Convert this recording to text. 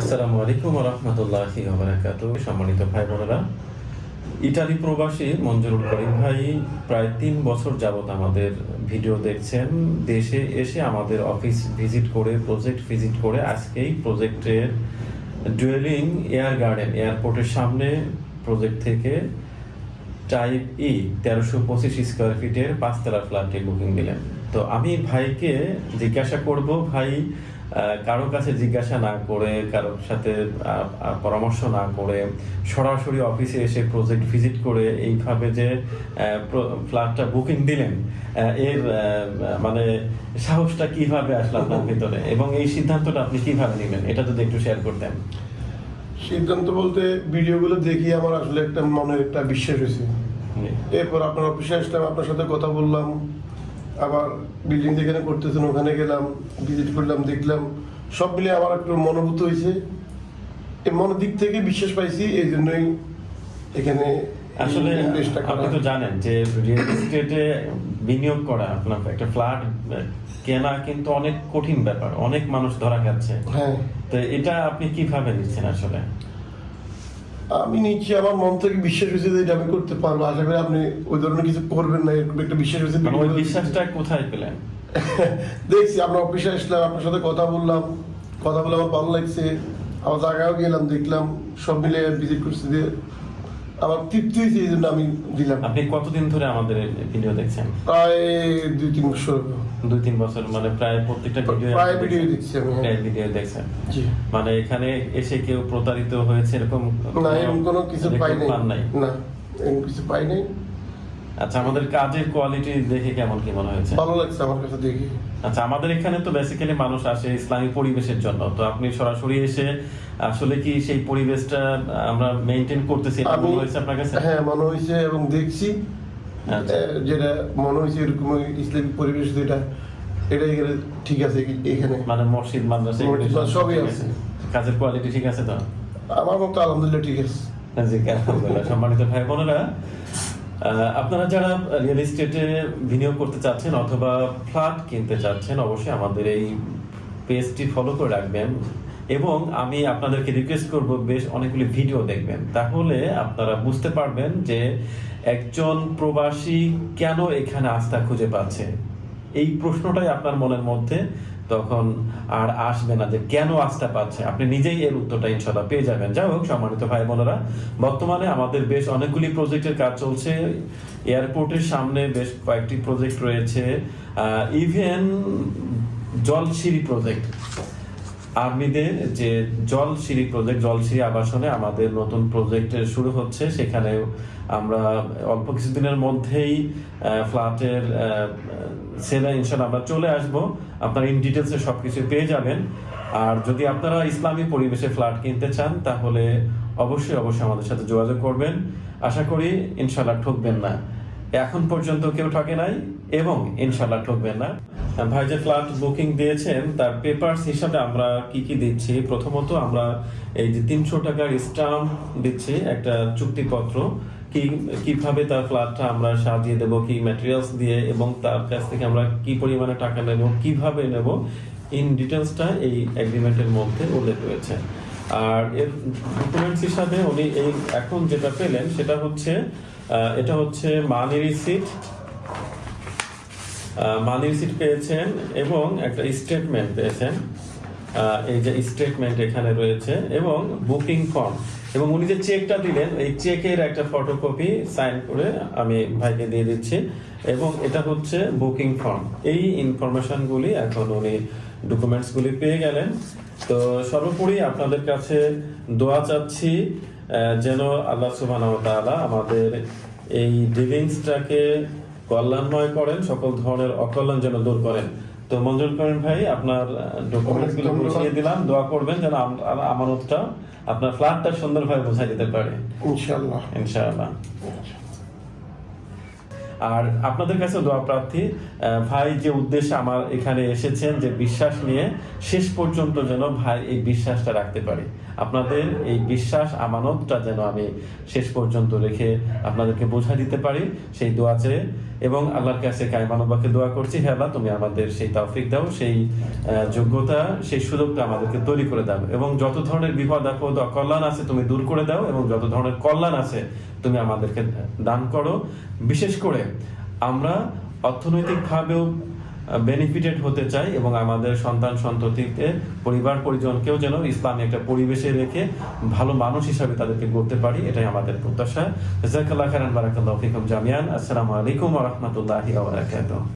আসসালামু আলাইকুম রহমতুল্লাহি সম্মানিত ভাই বোনেরা ইটালি প্রবাসী মঞ্জুরুল করিম ভাই প্রায় তিন বছর আমাদের ভিডিও দেখছেন। দেশে এসে আমাদের অফিস ভিজিট করে, প্রজেক্ট ভিজিট করে আজকেই প্রজেক্টের ডুয়েলিং এয়ার গার্ডেন এয়ারপোর্টের সামনে প্রজেক্ট থেকে টাইপ ই তেরোশো পঁচিশ স্কোয়ার ফিটের পাঁচতলা ফ্ল্যাটটি বুকিং দিলেন। তো আমি ভাইকে জিজ্ঞাসা করব, ভাই কারও কাছে জিজ্ঞাসা না করে কারোর সাথে পরামর্শ না করে সরাসরি অফিসে এসে প্রজেক্ট ভিজিট করে এইভাবে যে ফ্ল্যাটটা বুকিং দিলেন এর মানে সাহসটা কীভাবে আসলো আপনার ভিতরে? এবং এই সিদ্ধান্তটা আপনি কীভাবে নেবেন এটা যদি একটু শেয়ার করতেন। সিদ্ধান্ত বলতে ভিডিওগুলো দেখি আমার আসলে একটা মনের একটা বিশ্বাস হয়েছে। এরপর আপনার অফিসে আসলাম আপনার সাথে কথা বললাম। আবার বিল্ডিং যেখানে করতেছেন ওখানে গেলাম ভিজিট করলাম দেখলাম সব মিলে আমার একটু মনোভূত হয়েছে। এই মনের দিক থেকে বিশ্বাস পাইছি এই জন্যই এখানে আসলে আপনি তো জানেন যে রিয়েল এস্টেটে বিনিয়োগ করা আপনার একটা ফ্ল্যাট কেনা কিন্তু অনেক কঠিন ব্যাপার অনেক মানুষ ধরা খাচ্ছে। হ্যাঁ। তো এটা আপনি কীভাবে নিচ্ছেন আসলে? আমি নিচ্ছি আমার মন থেকে বিশ্বাস হয়েছে যে এটা আমি করতে পারব। আশা করি আপনি ওই ধরনের কিছু করবেন না এরকম একটা বিশ্বাস হয়েছে মানে। বিশ্বাসটা কোথায় পেলেন? দেখছি আমরা অফিসে আসলাম আপনার সাথে কথা বললাম। কথা বলে আমার ভালো লাগছে। আমার জায়গাও গেলাম দেখলাম সব মিলে ভিজিট করছি দিয়ে আমার তৃপ্তি হয়েছে এই জন্য আমি দিলাম। আপনি কতদিন ধরে আমাদের ভিডিও দেখছেন? প্রায় দুই তিন বছর। দুই তিন বছর মানে প্রায় প্রত্যেকটা ভিডিও প্রায় ভিডিও দেখছি আমি হ্যাঁ। প্রায় ভিডিও দেখছেন। জি। মানে এখানে এসে কেউ প্রতারিত হয়েছে এরকম না এরকম কোনো কিছু রেকর্ড পাই নাই? না এরকম কিছু পাই নাই। আচ্ছা আমাদের কাজের কোয়ালিটি দেখে কেমন কি মনে হয়েছে? ভালো লাগছে আমার কাছে দেখে। আচ্ছা আমাদের এখানে তো বেসিক্যালি মানুষ আসে ইসলামী পরিবেশের জন্য। তো আপনি সরাসরি এসে আসলে কি সেই পরিবেশটা আমরা মেনটেন করতেছি? এটা মনে হয়েছে আপনার কাছে? হ্যাঁ মনে হয়েছে এবং দেখছি। আচ্ছা। যেটা মনে হয়েছে এরকম ইসলামিক পরিবেশ যেটা এটা এখানে ঠিক আছে এখানে। মানে মসজিদ মাদ্রাসা সবই আছে। কাজের কোয়ালিটি ঠিক আছে তো? আমার মতো আলহামদুলিল্লাহ ঠিক আছে। সম্মানিত ভাই বোনেরা আপনারা যারা রিয়েল এস্টেটে বিনিয়োগ করতে চাচ্ছেন অথবা ফ্ল্যাট কিনতে চাচ্ছেন, অবশ্যই আমাদের এই পেজটি ফলো করে রাখবেন। এবং আমি আপনাদেরকে রিকোয়েস্ট করব বেশ অনেকগুলি ভিডিও দেখবেন। তাহলে আপনারা বুঝতে পারবেন যে একজন প্রবাসী কেন এখানে আস্থা খুঁজে পাচ্ছে। এই প্রশ্নটাই আপনার মনের মধ্যে তখন আর আসবে না যে কেন আস্থা পাচ্ছে আপনি নিজেই এর উত্তরটা ইনশাল্লাহ পেয়ে যাবেন। যাই হোক, সম্মানিত ভাই বোনেরা, বর্তমানে আমাদের বেশ অনেকগুলি প্রজেক্টের কাজ চলছে। এয়ারপোর্টের সামনে বেশ কয়েকটি প্রজেক্ট রয়েছে। Even Jolshiri project. আর্মিদের যে জলসিঁড়ি প্রজেক্ট জলসিঁড়ি আবাসনে আমাদের নতুন প্রজেক্ট শুরু হচ্ছে। সেখানে আমরা অল্প কিছুদিনের মধ্যেই ফ্ল্যাটের সেলে ইনশাল্লাহ আমরা চলে আসব। আপনারা ইন ডিটেলসে সব কিছু পেয়ে যাবেন। আর যদি আপনারা ইসলামী পরিবেশে ফ্ল্যাট কিনতে চান, তাহলে অবশ্যই অবশ্যই আমাদের সাথে যোগাযোগ করবেন। আশা করি ইনশাল্লাহ ঠকবেন না। এখন পর্যন্ত কেউ ঠকে নাই এবং ইনশাল্লাহ ঠকবেন না। ভাই যে ফ্ল্যাট বুকিং দিয়েছেন, তার পেপারস হিসাবে আমরা কি কি দিচ্ছি? প্রথমত আমরা এই যে তিনশো টাকার স্টাম্প দিচ্ছি, একটা চুক্তিপত্র, কি, কীভাবে তার ফ্ল্যাটটা আমরা সাজিয়ে দেব, কি ম্যাটেরিয়ালস দিয়ে, এবং তার কাছ থেকে আমরা কি পরিমাণে টাকা নেব, কীভাবে নেব ইন ডিটেলসটা এই এগ্রিমেন্টের মধ্যে উল্লেখ রয়েছে। আর এর ডকুমেন্টস হিসাবে উনি এই এখন যেটা পেলেন, সেটা হচ্ছে এটা হচ্ছে মানি রিসিট মানি রিসিট পেয়েছেন এবং একটা স্টেটমেন্ট পেয়েছেন। এই যে স্টেটমেন্ট এখানে রয়েছে এবং বুকিং ফর্ম এবং উনি যে চেকটা দিলেন, এই চেকের একটা ফটোকপি সাইন করে আমি ভাইকে দিয়ে দিচ্ছি এবং এটা হচ্ছে বুকিং ফর্ম এই ইনফরমেশনগুলি এখন উনি ডকুমেন্টসগুলি পেয়ে গেলেন। তো সর্বোপরি আপনাদের কাছে দোয়া চাচ্ছি যেন আল্লাহ ওয়া আমাদের এই ডিলিংসটাকে কল্যাণময় করেন সকল ধরনের অকল্যাণ যেন দূর করেন। তো মঞ্জুর করেন ভাই আপনার ডকুমেন্টসগুলো বুঝিয়ে দিলাম দোয়া করবেন যেন আম- আম- আমানতটা আপনার ফ্ল্যাটটা সুন্দরভাবে বোঝাই দিতে পারে। ইনশাআল্লাহ। আর আপনাদের কাছে দোয়া প্রার্থী ভাই যে উদ্দেশ্যে আমার এখানে এসেছেন যে বিশ্বাস নিয়ে শেষ পর্যন্ত যেন ভাই এই বিশ্বাসটা রাখতে পারি। আপনাদের এই বিশ্বাস আমানতটা যেন আমি শেষ পর্যন্ত রেখে আপনাদেরকে বোঝা দিতে পারি। সেই দোয়া চেয়ে এবং আল্লাহর কাছে কায়মানবাকে দোয়া করছি, হে আল্লাহ, তুমি আমাদের সেই তৌফিক দাও, সেই যোগ্যতা, সেই সুযোগটা আমাদেরকে তৈরি করে দাও এবং যত ধরনের বিপদ আপদ অকল্যাণ আছে তুমি দূর করে দাও এবং যত ধরনের কল্যাণ আছে তুমি আমাদেরকে দান করো। বিশেষ করে আমরা অর্থনৈতিকভাবেও বেনিফিটেড হতে চাই এবং আমাদের সন্তান সন্ততিকে পরিবার পরিজনকেও যেন ইসলামী একটা পরিবেশে রেখে ভালো মানুষ হিসাবে তাদেরকে গড়তে পারি, এটাই আমাদের প্রত্যাশা। জাকাল্লাহ খারান বারাকাল্লাহ ফিকুম জামিয়ান আসসালামু আলাইকুম রহমতুল্লাহ